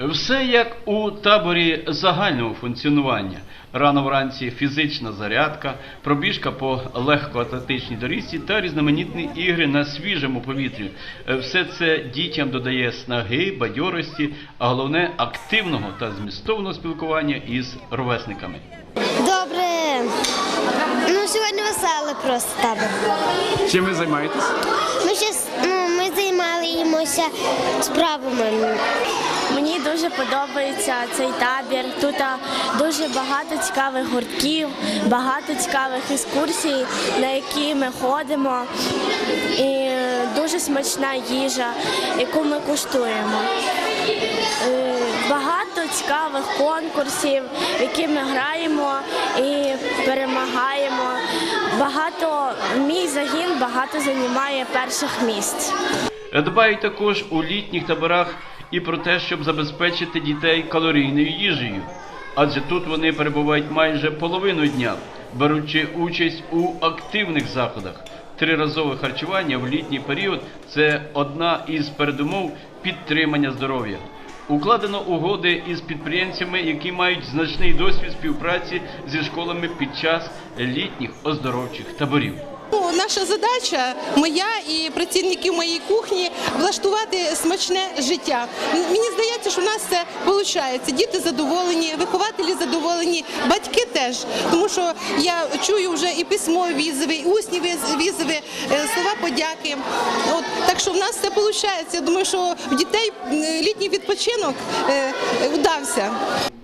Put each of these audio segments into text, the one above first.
Все як у таборі загального функціонування. Рано вранці фізична зарядка, пробіжка по легкоатлетичній доріжці та різноманітні ігри на свіжому повітрі. Е, Все це дітям додає снаги, бадьорості, а головне активного та змістовного спілкування із ровесниками. Добре. Ну, сьогодні веселий просто табор. Чим ви займаєтесь? Ми щас, ну, ми займалися справами. Дуже подобається цей табір. Тут дуже багато цікавих гуртків, багато цікавих екскурсій, на які ми ходимо. І дуже смачна їжа, яку ми куштуємо. Багато цікавих конкурсів, в які ми граємо і перемагаємо. Багато мій загін багато займає перших місць. Дбають також у літніх таборах і про те, щоб забезпечити дітей калорійною їжею. Адже тут вони перебувають майже половину дня, беручи участь у активних заходах. Триразове харчування в літній період це одна із передумов підтримання здоров'я. Укладено угоди із підприємцями, які мають значний досвід співпраці зі школами під час літніх оздоровчих таборів. Ну, наша задача, моя і працівників моєї кухні, влаштувати смачне життя. Мені здається, що в нас це виходить. Діти задоволені, вихователі задоволені, батьки теж. Тому що я чую вже і письмові візови, і усні віз- візови, е, слова подяки. От, так що в нас це виходить. Я думаю, що в дітей літній відпочинок е, е, удався.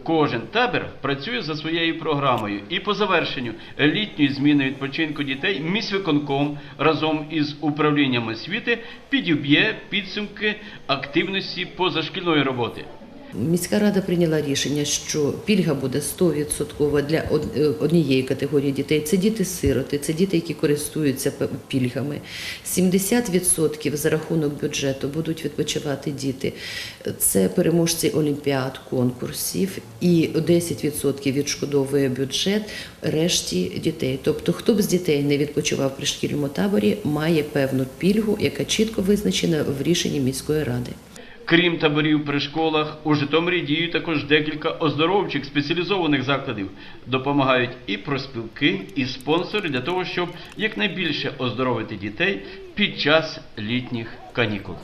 Кожен табір працює за своєю програмою, і по завершенню літньої зміни відпочинку дітей міськвиконком разом із управлінням освіти підіб'є підсумки активності позашкільної роботи. Міська рада прийняла рішення, що пільга буде 100% для е, однієї категорії дітей. Це діти-сироти, це діти, які користуються пільгами. 70% за рахунок бюджету будуть відпочивати діти. Це переможці олімпіад, конкурсів, і 10% відшкодовує бюджет решті дітей. Тобто, хто б з дітей не відпочивав при шкільному таборі, має певну пільгу, яка чітко визначена в рішенні міської ради. Крім таборів при школах, у Житомирі діють також декілька оздоровчих спеціалізованих закладів. Допомагають і проспілки, і спонсори для того, щоб якнайбільше оздоровити дітей під час літніх канікул.